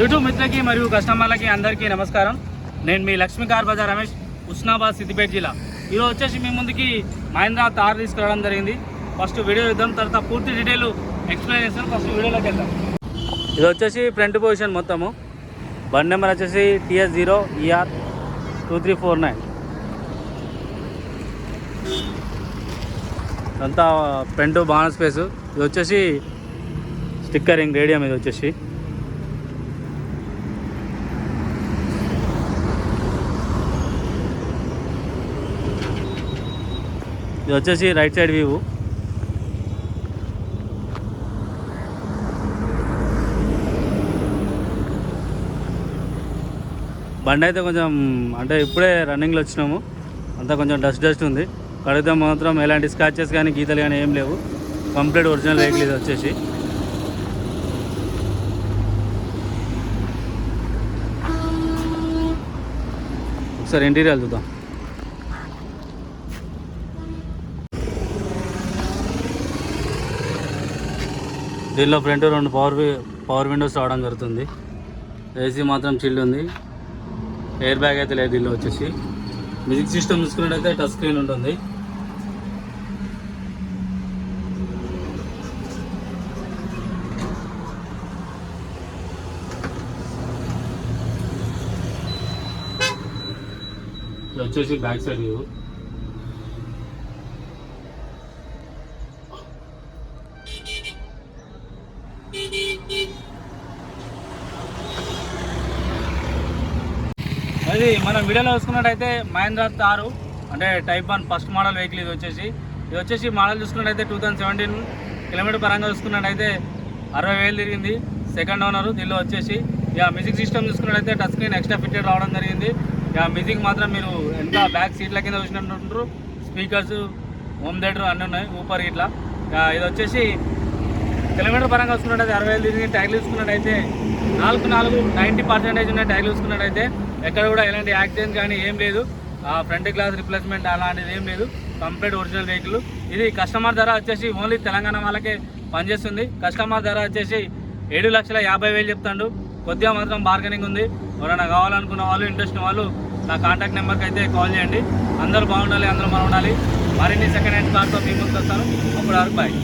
YouTube మిత్రులకి మరియు కస్టమర్లకి అందరికీ నమస్కారం. నేను మీ లక్ష్మీకార్ బజార్ రమేష్ ఉస్నాబాద్ సిద్దిపేట జిల్లా. ఈరోజు వచ్చేసి మీ ముందుకి మహేంద్ర తార్ తీసుకురావడం జరిగింది. ఫస్ట్ వీడియో ఇద్దాం తర్వాత పూర్తి డీటెయిల్ ఎక్స్ప్లెయిన్ చేస్తాను ఫస్ట్ వీడియోలోకి వెళ్దాం. ఇది వచ్చేసి ఫ్రంట్ పొజిషన్ మొత్తము. బండి నెంబర్ వచ్చేసి TS zero ER two three four nine. అంతా ఫ్రంట్ బాణ స్పేస్. ఇది వచ్చేసి స్టిక్కరింగ్ రేడియం ఇది వచ్చేసి. ఇది వచ్చేసి రైట్ సైడ్ వ్యూ. బండి అయితే కొంచెం అంటే ఇప్పుడే రన్నింగ్లో వచ్చినాము. అంతా కొంచెం డస్ట్ డస్ట్ ఉంది. కడిగితే మాత్రం ఎలాంటి స్క్రాచెస్ కానీ గీతలు కానీ ఏం లేవు. కంప్లీట్ ఒరిజినల్ వెహికల్ ఇది వచ్చేసి. ఒకసారి ఇంటీరియర్ చూద్దాం. దీనిలో ఫ్రంట్ రెండు పవర్ వి- పవర్ విండోస్ రావడం జరుగుతుంది. ఏసీ మాత్రం చిల్డ్ ఉంది. ఎయిర్ బ్యాగ్ అయితే లేదు దీనిలో వచ్చేసి. మ్యూజిక్ సిస్టమ్ చూసుకున్నట్టయితే టచ్ స్క్రీన్ ఉంటుంది. వచ్చేసి బ్యాక్ సైడ్ వ్యూ. అది మనం వీడియోలో చూసుకున్నట్టయితే మహేంద్ర తారు అంటే type one first model vehicle ఇది వచ్చేసి. ఇది వచ్చేసి మోడల్ చూసుకున్నట్టయితే టూ థౌసండ్ సెవెంటీన్ కిలోమీటర్ పరంగా చూసుకున్నట్టయితే అరవై వేలు తిరిగింది. సెకండ్ ఓనర్ దీనిలో వచ్చేసి. ఇక మ్యూజిక్ సిస్టమ్ చూసుకున్నట్టయితే టచ్ స్క్రీన్ ఎక్స్ట్రా ఫిట్టెడ్ రావడం జరిగింది. ఇక మ్యూజిక్ మాత్రం మీరు ఎంత బ్యాక్ సీట్ల కింద చూసినట్టుంటారు. స్పీకర్స్ హోమ్ థియేటర్ అన్నీ ఉన్నాయి ఊపర్ ఇట్లా. ఇక ఇది వచ్చేసి కిలోమీటర్ పరంగా వస్తున్నట్టు అరవై వేలు తిరిగి ట్యాగ్లు తీసుకున్నట్టయితే నాలుగు నాలుగు నైంటీ పర్సెంటేజ్ ఉన్న ట్యాగ్లు తీసుకున్నట్టయితే ఎక్కడ కూడా ఎలాంటి యాక్సిడెంట్ కానీ ఏం లేదు. ఆ ఫ్రంట్ గ్లాస్ రిప్లేస్మెంట్ అలాంటిది ఏం లేదు. కంప్లీట్ ఒరిజినల్ వెహికల్ ఇది కస్టమర్ ధర వచ్చేసి ఓన్లీ తెలంగాణ వాళ్ళకే పనిచేస్తుంది. కస్టమర్ ధర వచ్చేసి ఏడు లక్షల యాభై వేలు చెప్తాడు. కొద్దిగా మాత్రం బార్గెనింగ్ ఉంది. ఎవరైనా కావాలనుకున్న వాళ్ళు ఇంట్రెస్ట్ వాళ్ళు నా కాంటాక్ట్ నెంబర్కి అయితే కాల్ చేయండి. అందరూ బాగుండాలి అందరూ మనం ఉండాలి. మరిన్ని సెకండ్ హ్యాండ్ కార్తో మీ ముందుకు వస్తాను. అప్పుడు వరకు బాయ్